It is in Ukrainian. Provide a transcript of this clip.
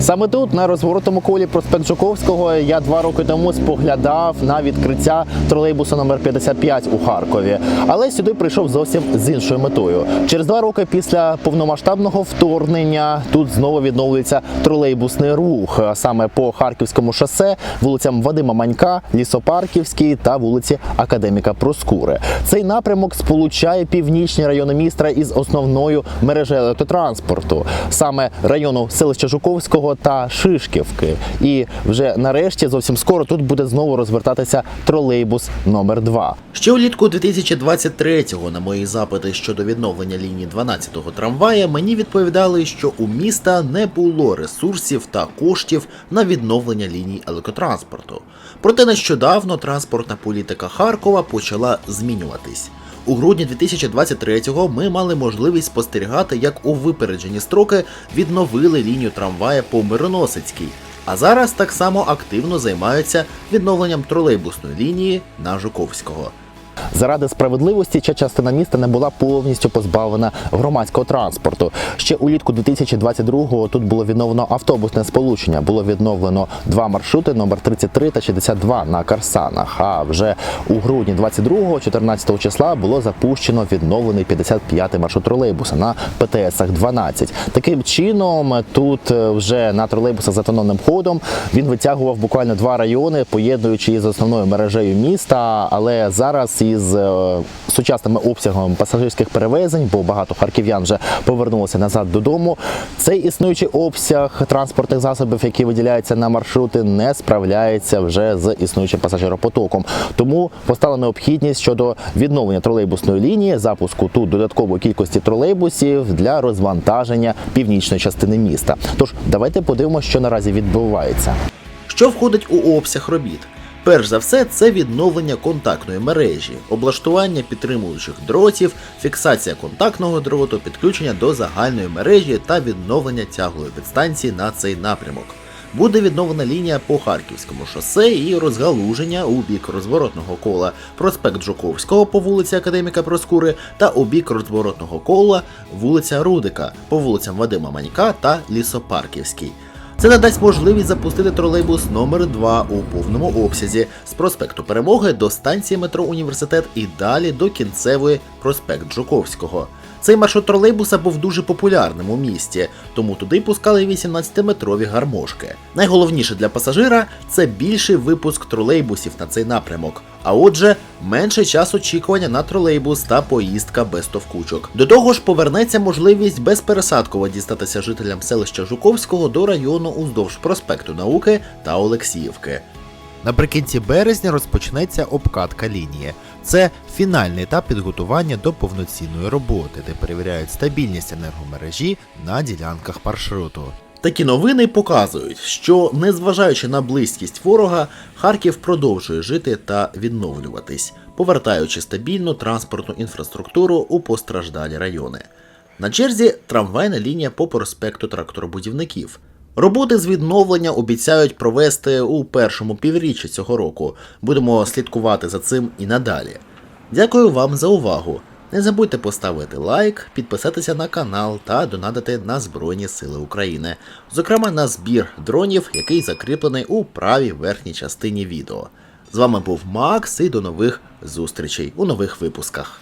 Саме тут, на розворотому колі проспект Жуковського, я два роки тому споглядав на відкриття тролейбуса номер 55 у Харкові. Але сюди прийшов зовсім з іншою метою. Через два роки після повномасштабного вторгнення тут знову відновлюється тролейбусний рух а саме по Харківському шосе, вулицям Вадима Манька, Лісопарківській та вулиці Академіка Проскури. Цей напрямок сполучає північні райони міста із основною мережею електротранспорту, саме району селища Жуковського та Шишківки. І вже нарешті зовсім скоро тут буде знову розвертатися тролейбус номер 2 Ще влітку 2023-го на мої запити щодо відновлення лінії 12-го трамвая мені відповідали, що у міста не було ресурсів та коштів на відновлення ліній електротранспорту. Проте нещодавно транспортна політика Харкова почала змінюватись. У грудні 2023-го ми мали можливість спостерігати, як у випереджені строки відновили лінію трамвая по Мироносицькій, а зараз так само активно займаються відновленням тролейбусної лінії на Жуковського. Заради справедливості ця частина міста не була повністю позбавлена громадського транспорту. Ще улітку 2022-го тут було відновлено автобусне сполучення. Було відновлено два маршрути номер 33 та 62 на Карсанах. А вже у грудні 22-го, 14 числа, було запущено відновлений 55-й маршрут тролейбуса на ПТСах 12. Таким чином, тут е, вже на тролейбусах з автономним ходом він витягував буквально два райони, поєднуючи їх з основною мережею міста. Але зараз із е, сучасними обсягами пасажирських перевезень, бо багато харків'ян вже повернулося назад додому. Цей існуючий обсяг транспортних засобів, які виділяються на маршрути, не справляється вже з існуючим пасажиропотоком. Тому постала необхідність щодо відновлення тролейбусної лінії, запуску тут додаткової кількості тролейбусів для розвантаження північної частини міста. Тож давайте подивимося, що наразі відбувається. Що входить у обсяг робіт? Перш за все, це відновлення контактної мережі, облаштування підтримуючих дротів, фіксація контактного дроту, підключення до загальної мережі та відновлення тяглої підстанції на цей напрямок. Буде відновлена лінія по Харківському шосе і розгалуження у бік розворотного кола проспект Жуковського по вулиці Академіка Проскури та у бік розворотного кола вулиця Рудика по вулицям Вадима Манька та Лісопарківський. Це надасть можливість запустити тролейбус номер 2 у повному обсязі з проспекту Перемоги до станції метро Університет і далі до кінцевої проспект Жуковського. Цей маршрут тролейбуса був дуже популярним у місті, тому туди пускали 18-метрові гармошки. Найголовніше для пасажира це більший випуск тролейбусів на цей напрямок. А отже, менше час очікування на тролейбус та поїздка без товкучок. До того ж, повернеться можливість безпересадково дістатися жителям селища Жуковського до району уздовж проспекту Науки та Олексіївки. Наприкінці березня розпочнеться обкатка лінії. Це фінальний етап підготування до повноцінної роботи, де перевіряють стабільність енергомережі на ділянках маршруту. Такі новини показують, що незважаючи на близькість ворога, Харків продовжує жити та відновлюватись, повертаючи стабільну транспортну інфраструктуру у постраждалі райони. На черзі трамвайна лінія по проспекту тракторобудівників. Роботи з відновлення обіцяють провести у першому півріччі цього року. Будемо слідкувати за цим і надалі. Дякую вам за увагу. Не забудьте поставити лайк, підписатися на канал та донатити на Збройні Сили України, зокрема на збір дронів, який закріплений у правій верхній частині відео. З вами був Макс і до нових зустрічей у нових випусках.